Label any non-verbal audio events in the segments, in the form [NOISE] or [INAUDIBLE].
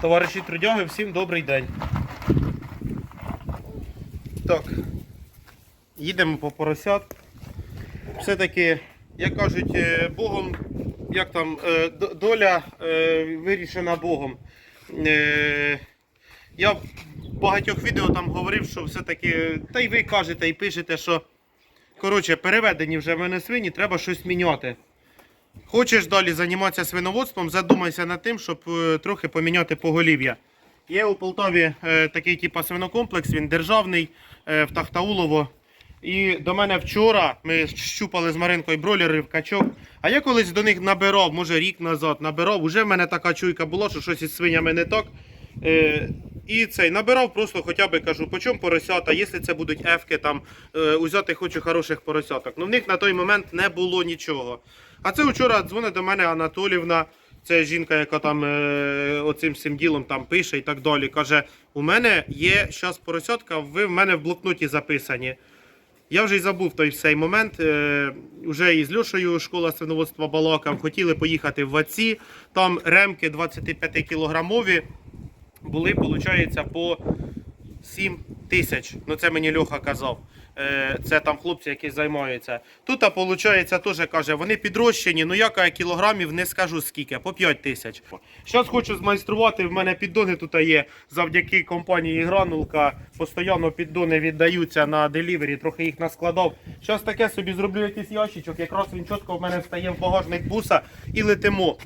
Товариші трудяги, всім добрий день. Так, їдемо по поросят. Все-таки, як кажуть, е, Богом, як там, е, доля е, вирішена Богом. Я в багатьох відео там говорив, що все-таки, та й ви кажете і пишете, що коротше, переведені вже мене свині, треба щось міняти. Хочеш далі займатися свиноводством, задумайся над тим, щоб е, трохи поміняти поголів'я. Є у Полтаві е, такий типу свинокомплекс, він державний е, в Тахтаулово. І до мене вчора ми щупали з Маринкою бройлерів качок. А я колись до них набирав, може рік назад набирав. Уже в мене така чуйка була, що щось із свинями не так. І цей набирав просто хоча б кажу, по чому поросята, якщо це будуть ефки, там узяти хочу хороших поросяток. Ну в них на той момент не було нічого. А це вчора дзвонить до мене Анатолівна, це жінка, яка там е, оцим всім ділом там пише і так далі. Каже: у мене є зараз поросятка, ви в мене в блокноті записані. Я вже й забув той цей момент. Е, вже із Льошею школа свиноводства балакав, хотіли поїхати в ВАЦі, там ремки 25 кілограмові були, виходить, по 7 тисяч. Ну це мені Льоха казав. Е, Це там хлопці, які займаються. Тут, виходить, теж каже, вони підрощені, ну я кілограмів не скажу скільки, по 5 тисяч. Зараз хочу змайструвати, в мене піддони тут є завдяки компанії Гранулка. Постійно піддони віддаються на делівері, трохи їх наскладав. Зараз таке собі зроблю якийсь ящичок, якраз він чітко в мене встає в багажник буса і летимо.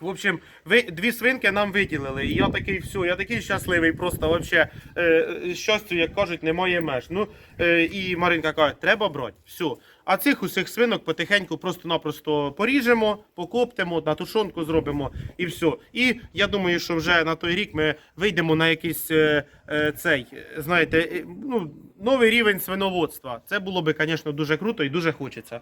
В общем, ви дві свинки нам виділили. І я такий все, я такий щасливий, просто вообще е, щастю, як кажуть, немає меж. Ну е, і Маринка каже, треба брати. Все. А цих усіх свинок потихеньку просто-напросто поріжемо, покоптимо, на тушонку зробимо і все. І я думаю, що вже на той рік ми вийдемо на якийсь е, е, цей, е, знаєте, е, ну, новий рівень свиноводства. Це було би, звісно, дуже круто і дуже хочеться.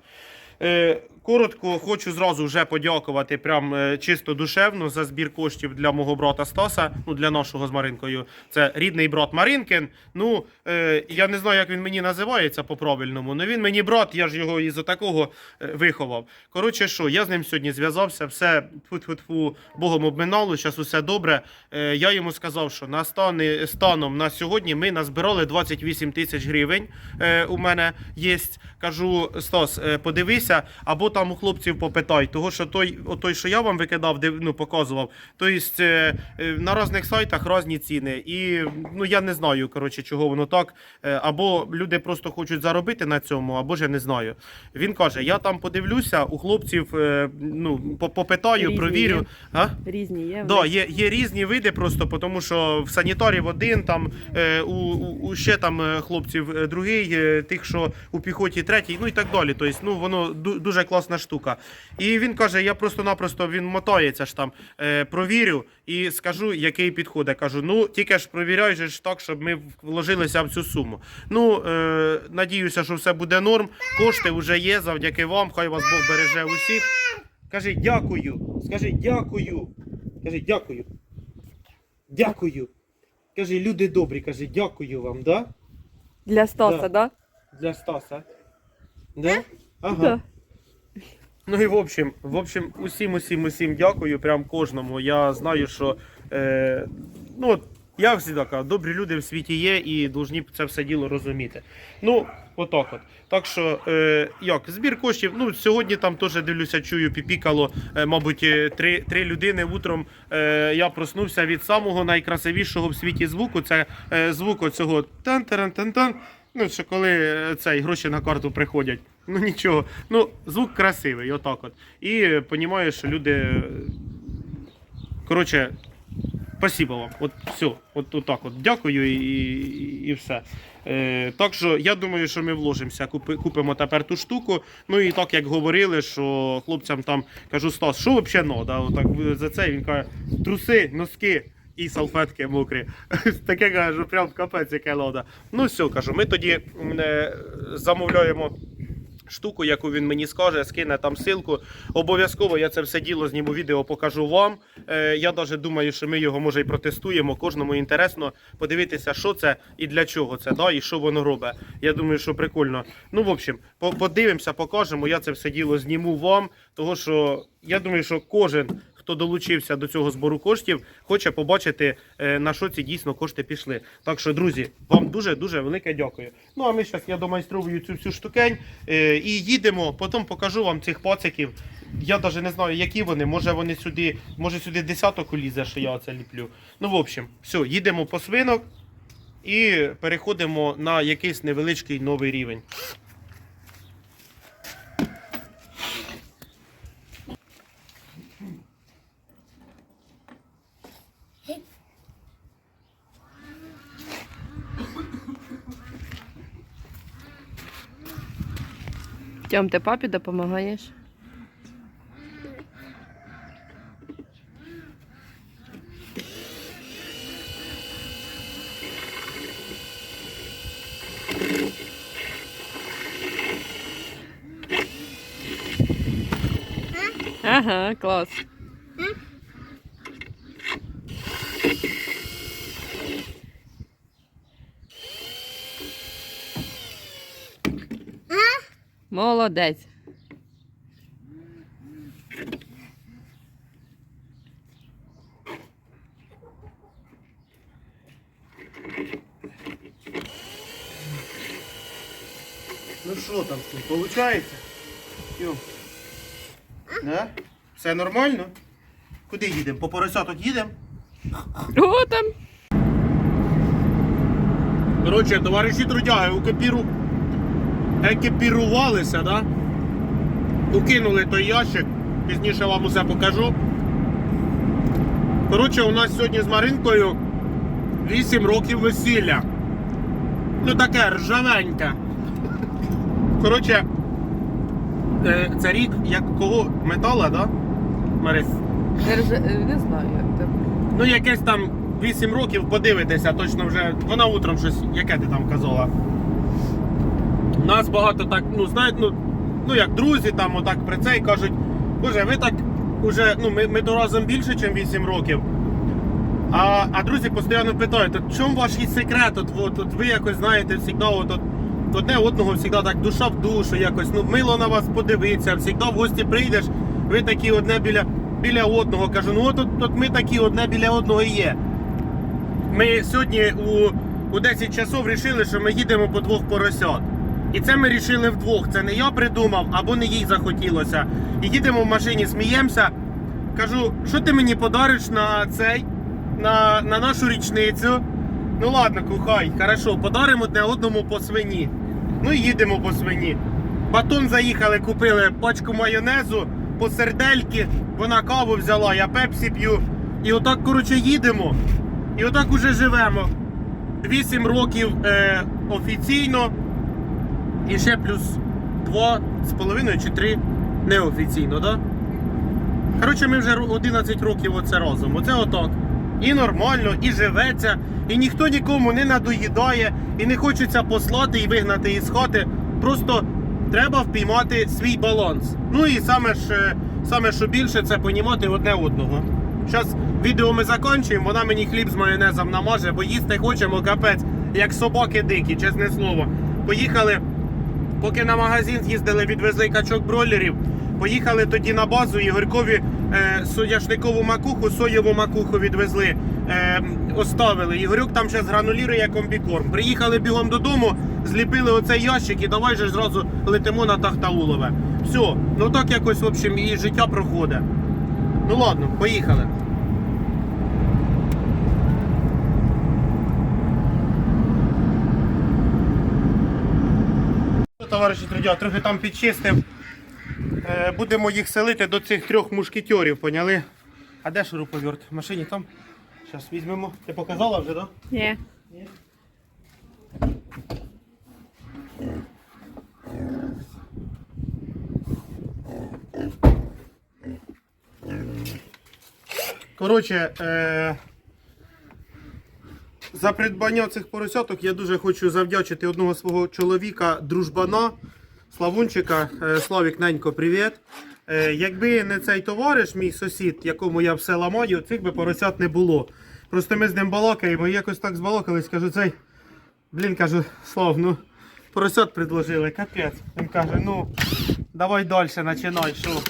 Е, Коротко хочу зразу вже подякувати прям е, чисто душевно за збір коштів для мого брата Стаса, ну для нашого з Маринкою. Це рідний брат Маринкин. Ну е, я не знаю, як він мені називається по-правильному. але він мені брат, я ж його із такого виховав. Коротше, що я з ним сьогодні зв'язався, все тьфу-тьфу-тьфу, Богом обминало, зараз усе добре. Я йому сказав, що на стани, станом на сьогодні ми назбирали 28 тисяч гривень. У мене є. Кажу, Стас, е, подивися, або там у хлопців попитай, того що той, той що я вам викидав, див- ну, показував, то есть, е, е, на різних сайтах різні ціни. І ну я не знаю, коротше, чого воно так. Е, Або люди просто хочуть заробити на цьому, або ж я не знаю. Він каже: я там подивлюся, у хлопців е, ну, попитаю, Різні провірю. є. А? Різні є. Да, є, є різні види, просто тому що в санітарів один, там е, у, у, ще там хлопців другий, е, тих, що у піхоті третій, ну і так далі. Тобто, ну воно дуже класна штука. І він каже: я просто-напросто він мотається ж там, е, провірю і скажу, який підходить. Кажу, ну тільки ж провіряй же ж так, щоб ми вложилися в цю суму. Ну е, надіюся, що все буде норм. Кошти вже є завдяки вам. Хай вас Бог береже усіх. Кажи дякую. Скажи дякую. Кажи дякую. Дякую. Кажи, люди добрі, кажи, дякую вам, да? Для Стаса, Да. да? Для Стаса. Да? Ага. Да. Ну і в общем, в общем, усім, усім, усім дякую, прям кожному. Я знаю, що е, ну, я завжди кажу, добрі люди в світі є і повинні це все діло розуміти. Ну, отак от. Так що, е, як, збір коштів, ну, сьогодні там теж дивлюся, чую, піпікало, е, мабуть, е, три, три людини утром. Е, я проснувся від самого найкрасивішого в світі звуку. Це е, звук оцього тан таран тан тан Ну, що коли е, цей гроші на карту приходять. Ну нічого. Ну, звук красивий, отак от. І розумію, що люди. е, Коротше, спасибо вам. От все. От, от так от. Дякую і, і, і все. Е, так що я думаю, що ми вложимося, купи, купимо тепер ту штуку. Ну і так як говорили, що хлопцям там кажу, Стас, що взагалі треба? Отак за це він каже, труси, носки. І салфетки мокрі. [LAUGHS] Таке кажу, прям капець, яке лода. Ну все, кажу, ми тоді е, замовляємо штуку, яку він мені скаже, скине там ссылку. Обов'язково я це все діло зніму відео, покажу вам. Е, я навіть думаю, що ми його може і протестуємо. Кожному інтересно подивитися, що це і для чого це, да, і що воно робить. Я думаю, що прикольно. Ну, в общем, подивимося, покажемо. Я це все діло зніму вам, тому що я думаю, що кожен. Хто долучився до цього збору коштів, хоче побачити, е, на що ці дійсно кошти пішли. Так що, друзі, вам дуже-дуже велике дякую. Ну а ми зараз я домайструю цю всю штукень е, і їдемо, потім покажу вам цих пациків. Я навіть не знаю, які вони. Може вони сюди, може сюди десяток улізе, що я це ліплю. Ну, в общем, все, їдемо по свинок і переходимо на якийсь невеличкий новий рівень. Тьом, ти папі допомагаєш? Ага, клас. Молодець. Ну що там цим, получається? Да? Все нормально? Куди їдемо? По поросяток їдемо? О, там. Коротше, товариші трудяги, укепіру... екіпірувалися, да? Укинули той ящик, пізніше вам усе покажу. Коротше, у нас сьогодні з Маринкою 8 років весілля. Ну таке ржавеньке. Коротше, е, це рік як кого метала, да? Марин? Не, е, не знаю, як там. Ну, якесь там 8 років, подивитися, точно вже. Вона утром щось, яке ти там казала. Нас багато так, ну, знають, ну, ну як друзі там отак при цей кажуть, боже, ви так уже, ну, ми, ми то разом більше, ніж 8 років. А, а друзі постійно питають, в чому ваш секрет? От, от, от ви якось знаєте, завжди от, от, одне одного завжди так душа в душу, якось, ну, мило на вас подивитися, завжди в гості прийдеш, ви такі одне біля, біля одного. Кажу, ну от, от, от ми такі одне біля одного і є. Ми сьогодні у, у 10 часов вирішили, що ми їдемо по двох поросят. І це ми рішили вдвох. Це не я придумав, або не їй захотілося. І їдемо в машині, сміємося. Кажу, що ти мені подариш на цей, на, на нашу річницю. Ну ладно, кухай, хорошо, подаримо одне одному по свині. Ну і їдемо по свині. Батон заїхали, купили пачку майонезу по сердельки, вона каву взяла, я пепсі п'ю. І отак, коротше, їдемо. І отак уже живемо. 8 років е, офіційно. І ще плюс 2 з половиною чи 3 неофіційно, да? Коротше, ми вже 11 років оце разом. Оце отак. І нормально, і живеться, і ніхто нікому не надоїдає, і не хочеться послати і вигнати із хати. Просто треба впіймати свій баланс. Ну і саме ж, е, саме що більше, це понімати одне одного. Зараз відео ми закінчуємо, вона мені хліб з майонезом намаже, бо їсти хочемо капець, як собаки дикі, чесне слово. Поїхали, поки на магазин з'їздили, відвезли качок бройлерів. Поїхали тоді на базу Ігорькові е, соняшникову макуху, соєву макуху відвезли, е, оставили. Ігорюк там зараз гранулірує комбікорм. Приїхали бігом додому, зліпили оцей ящик і давай же зразу летимо на Тахтаулове. Все, ну так якось, в общем, і життя проходить. Ну ладно, поїхали. Товариші трудя, трохи там підчистив. Е, Будемо їх селити до цих трьох мушкетерів, поняли? А де шуруповерт? В машині там? Зараз візьмемо. Ти показала вже, так? Да? Ні. Коротше, е... за придбання цих поросяток я дуже хочу завдячити одного свого чоловіка, дружбана, Славунчика. Е, Славік Ненько, привіт. Е, якби не цей товариш, мій сусід, якому я все ламаю, цих би поросят не було. Просто ми з ним балакаємо і якось так збалакались, кажу, цей. Блін, кажу, Слав, ну поросят предложили, капець. Він каже, ну, давай далі, починай, що.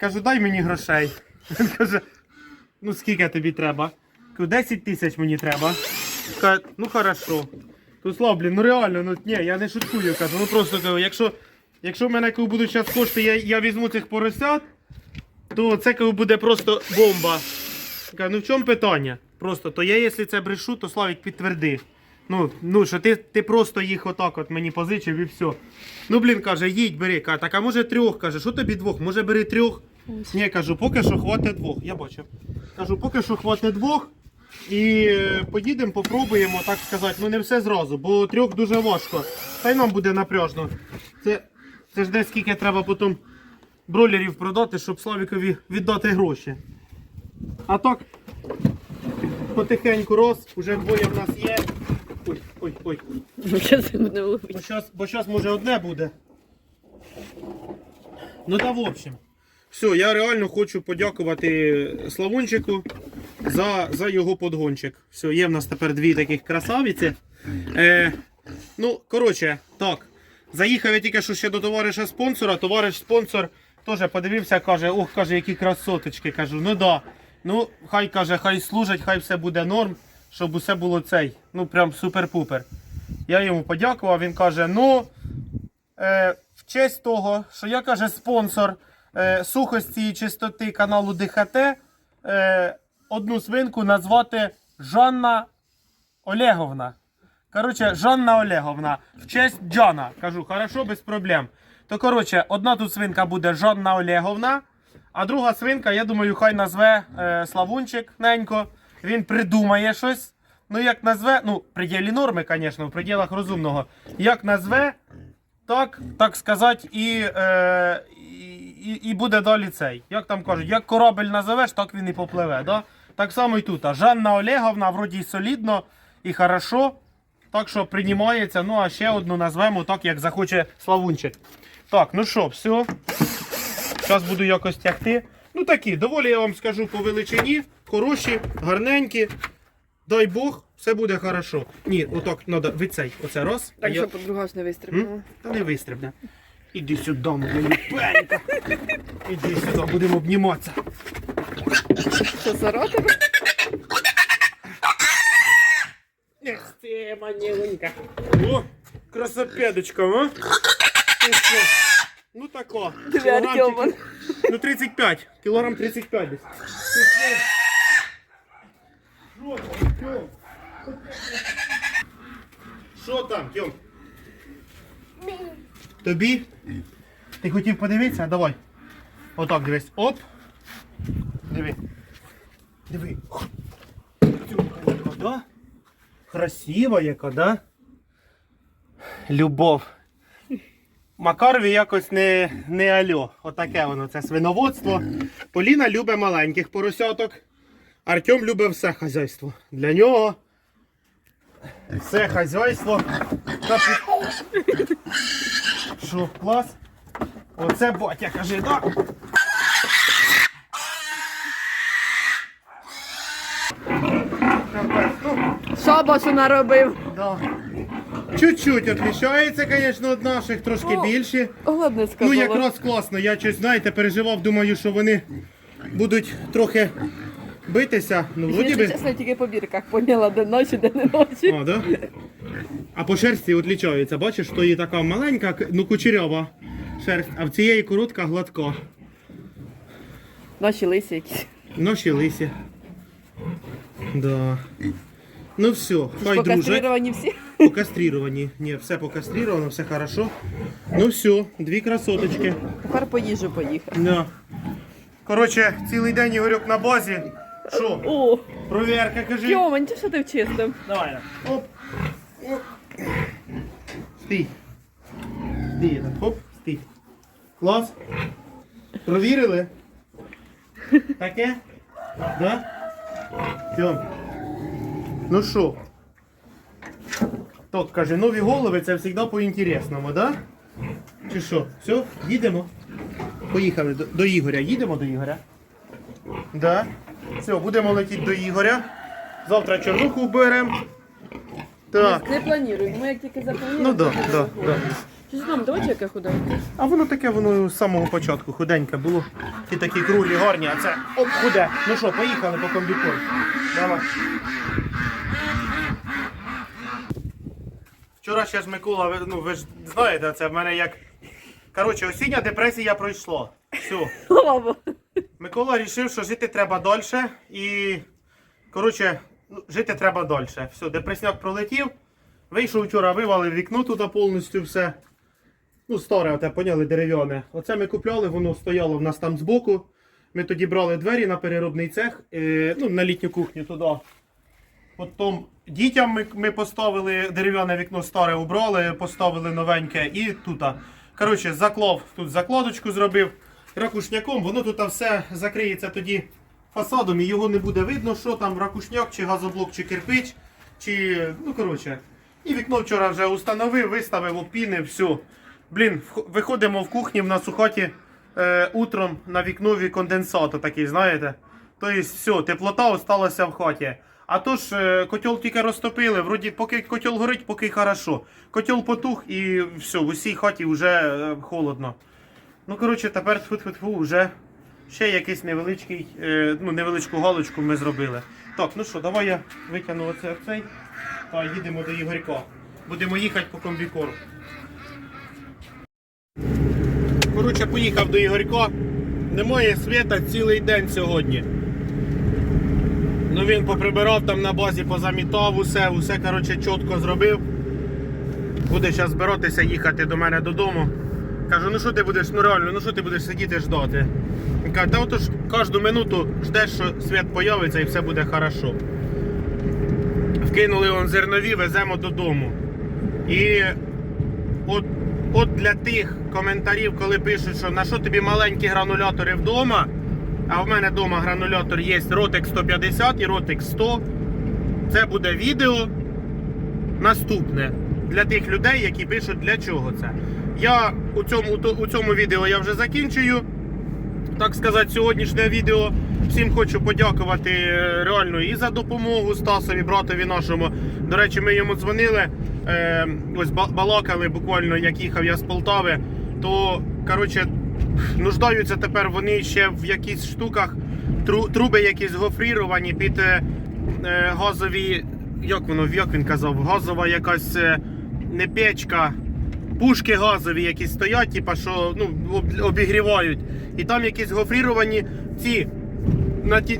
Кажу, дай мені грошей. Він каже, ну скільки тобі треба? Кажу, 10 тисяч мені треба. Каже, ну хорошо. То слав, блін, ну реально, ну ні, я не шуткую, кажу, ну просто кажу, якщо, якщо в мене коли будуть зараз кошти, я, я візьму цих поросят, то це коли буде просто бомба. Каже, ну в чому питання? Просто, то я, якщо це брешу, то Славік підтверди. Ну, ну що ти, ти просто їх отак от мені позичив і все. Ну, блін, каже, їдь, бери. Каже, так, а може трьох? Каже, що тобі двох? Може бери трьох? Ні, кажу, поки що хватить двох. Я бачив. Кажу, поки що хватить двох. І е, поїдемо, попробуємо, так сказати, ну не все зразу, бо трьох дуже важко. Та й нам буде напряжно. Це, це ж десь скільки треба потім бролерів продати, щоб Славікові віддати гроші. А так, потихеньку роз, уже двоє в нас є. Ой, ой, ой. Ну, зараз Бо щас може одне буде. Ну та в общем. Все, я реально хочу подякувати Славунчику за, за його подгончик. Все, є в нас тепер дві таких красавиці. Е, ну, коротше, так. Заїхав я тільки що ще до товариша спонсора. Товариш спонсор теж подивився, каже, ох, каже, які красоточки. Кажу, ну да. Ну, хай каже, хай служать, хай все буде норм, щоб усе було цей. Ну, прям супер-пупер. Я йому подякував, він каже: ну, е, в честь того, що я каже, спонсор е, сухості і чистоти каналу ДХТ, е, одну свинку назвати Жанна Олеговна. Коротше, Жанна Олеговна. В честь Джана. Кажу, хорошо, без проблем. То, коротше, одна тут свинка буде Жанна Олеговна, а друга свинка, я думаю, хай назве е, Славунчик ненько. Він придумає щось. Ну, як назве, ну, в пределі норми, звісно, в пределах розумного. Як назве, так, так сказати, і, е, і, і, буде далі цей. Як там кажуть, як корабель назовеш, так він і попливе. Да? Так само і тут. А Жанна Олеговна, вроді солідно і хорошо. Так що приймається. Ну, а ще одну назвемо так, як захоче Славунчик. Так, ну що, все. Зараз буду якось тягти. Ну такі, доволі я вам скажу по величині. Хороші, гарненькі. Дай Бог, все буде хорошо. Ні, отак треба вицей. Оце раз. а Так, я... що подруга ж не вистрибнула. Та не вистрибне. Іди сюди, моя ліпенька. Іди сюди, будемо обніматися. Що сороти? Ех ти, манівенька. О, красопедочка, а? Ти що? Ну тако. Диви, Кілограмчик- Артемон. Ну 35. Кілограм 35 десь. Ти що? Що там, Тьом? Що там, Тьом? Тобі? Ти хотів подивитися? Давай. Отак дивись. Оп. Диви. Диви. Да? Красива яка, да? Любов. Макарові якось не, не альо. Отаке воно, це свиноводство. Поліна любить маленьких поросяток. Артем любить все хазяйство. Для нього все хазяйство. Та пі- клас? Оце батя каже, да? Ну, Що босу наробив? да. Чуть-чуть відрізняється, звісно, від наших, трошки Ну, більші. Голодне Ну, якраз класно. Я щось, знаєте, переживав, думаю, що вони будуть трохи битися. Ну, вроді би. чесно, тільки по бірках поняла, де ночі, де не ночі. А, да? А по шерсті відлічається. Бачиш, то є така маленька, ну кучерява шерсть, а в цієї коротка гладка. Наші лисі якісь. Ноші лисі. Да. Ну все, хай дружать. Покастрировані всі. Покастрировані. Ні, все покастрировано, все хорошо. Ну все, дві красоточки. Тепер по їжу поїхав. Да. Коротше, цілий день Ігорьок на базі. Що? О, Провірка, кажи. Тьомань, ти що ти вчистив? Давай. Оп. Оп. Стій. Стій. так, Оп, стій. Клас. Провірили? Таке? Да? Тьом. Ну що? Так, каже, нові голови це завжди по-інтересному, да? Чи що? Все, їдемо. Поїхали до, до Ігоря. Їдемо до Ігоря. Да. Все, будемо летіти до Ігоря. Завтра чорнуху беремо. Так. Не плануємо, ми як тільки заплануємо. Ну да, то да, виходимо. да. Щось там, яке худеньке. А воно таке, воно з самого початку худеньке було. Ті такі крулі гарні, а це оп, худе. Ну що, поїхали по комбікору. Давай. Вчора ще ж Микола, ви- ну ви ж знаєте, це в мене як. Коротше, осіння депресія пройшла. Все. Слава Богу. Микола вирішив, що жити треба дольше і. Коротше, ну, жити треба дольше. Все, депресняк пролетів. Вийшов вчора, вивалив вікно туди повністю все. Ну, старе, оте, поняли, дерев'яне. Оце ми купляли, воно стояло в нас там збоку. Ми тоді брали двері на переробний цех, е, ну, на літню кухню туди. Потім дітям ми, ми поставили дерев'яне вікно старе, убрали, поставили новеньке і тут. Коротше, заклав, тут закладочку зробив ракушняком, воно тут все закриється тоді фасадом і його не буде видно, що там ракушняк, чи газоблок, чи кирпич, чи. Ну, коротше. І вікно вчора вже установив, виставив, опінив, все. Блін, виходимо в кухні, в нас у хаті е, утром на вікнові конденсатор такий, знаєте. Тобто, все, теплота осталася в хаті. А то ж е, котел тільки розтопили, вроді поки котел горить, поки хорошо. Котел потух і все, в усій хаті вже е, холодно. Ну, коротше, тепер тьфу-тьфу-тьфу, вже ще якийсь невеличкий, е, ну, невеличку галочку ми зробили. Так, ну що, давай я витягну оце цей та їдемо до Ігорька. Будемо їхати по комбікору. Коротше, поїхав до Ігорька. Немає світа цілий день сьогодні. Ну він поприбирав там на базі, позамітав усе, усе коротше, чітко зробив. Буде зараз збиратися їхати до мене додому. Кажу, ну що ти будеш, ну реально, ну що ти будеш сидіти ждати? Він каже, та отож кожну минуту ждеш, що світ появиться і все буде хорошо. Вкинули он зернові, веземо додому. І от, от для тих коментарів, коли пишуть, що на що тобі маленькі гранулятори вдома, а в мене вдома гранулятор є Rotex 150 і Rotex 100. Це буде відео наступне для тих людей, які пишуть, для чого це. Я у цьому, у цьому відео я вже закінчую. Так сказати, сьогоднішнє відео. Всім хочу подякувати е, реально і за допомогу Стасові, братові нашому. До речі, ми йому дзвонили, е, ось ба- балакали буквально, як їхав я з Полтави. То коротше, нуждаються тепер вони ще в якісь штуках, тру, труби якісь гофріровані під е, е, газові. Як воно, як він казав, газова якась е, не печка, пушки газові, які стоять, типа, що ну, обігрівають. І там якісь гофріровані ці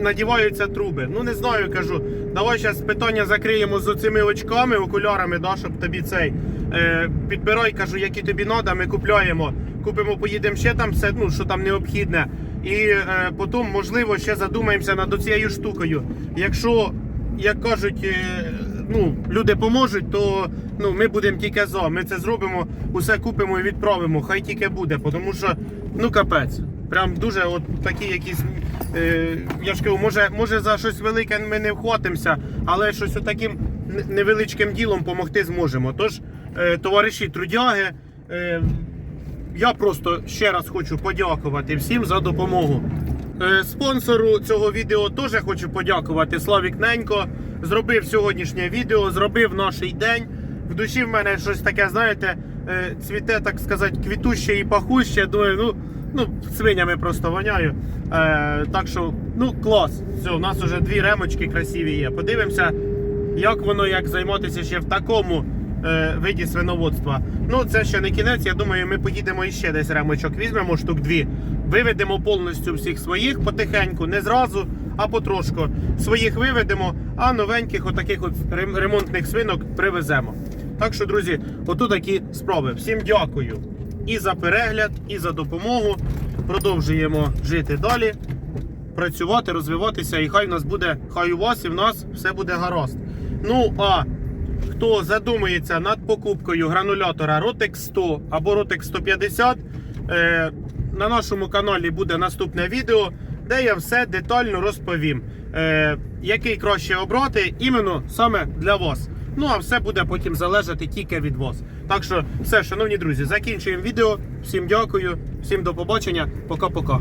надіваються труби. Ну не знаю, кажу. Давай зараз питання закриємо з оцими очками, окулярами, да, щоб тобі цей. Е, підбирай, кажу, які тобі треба, ми купляємо. Купимо, поїдемо ще там все, ну, що там необхідне. І е, потім, можливо, ще задумаємося над цією штукою. Якщо, як кажуть, е, ну, люди поможуть, то ну, ми будемо тільки за. Ми це зробимо, усе купимо і відправимо. Хай тільки буде, тому що ну капець. Прям дуже от такі якісь. Е, я ж кажу, може, може за щось велике ми не вхватимося, але щось отаким невеличким ділом допомогти зможемо. Тож, е, товариші трудяги, е, я просто ще раз хочу подякувати всім за допомогу. Е, Спонсору цього відео теж хочу подякувати. Славік Ненько зробив сьогоднішнє відео, зробив наш день. В душі в мене щось таке, знаєте, е, цвіте, так сказати, квітуще і пахуще. Думаю, ну, ну свинями просто воняю. Е, так що, ну, клас. Все, у нас вже дві ремочки красиві є. Подивимося, як воно як займатися ще в такому виді свиноводства. Ну, це ще не кінець. Я думаю, ми поїдемо іще десь ремочок. Візьмемо штук дві, виведемо повністю всіх своїх потихеньку, не зразу, а потрошку. Своїх виведемо, а новеньких, отаких от ремонтних свинок привеземо. Так що, друзі, отут такі справи. Всім дякую і за перегляд, і за допомогу. Продовжуємо жити далі працювати, розвиватися, і хай в нас буде, хай у вас і в нас все буде гаразд. Ну а хто задумується над покупкою гранулятора Rotex 100 або Rotex 150, е, на нашому каналі буде наступне відео, де я все детально розповім, е, який краще обрати іменно саме для вас. Ну а все буде потім залежати тільки від вас. Так що, все, шановні друзі, закінчуємо відео. Всім дякую, всім до побачення, пока-пока.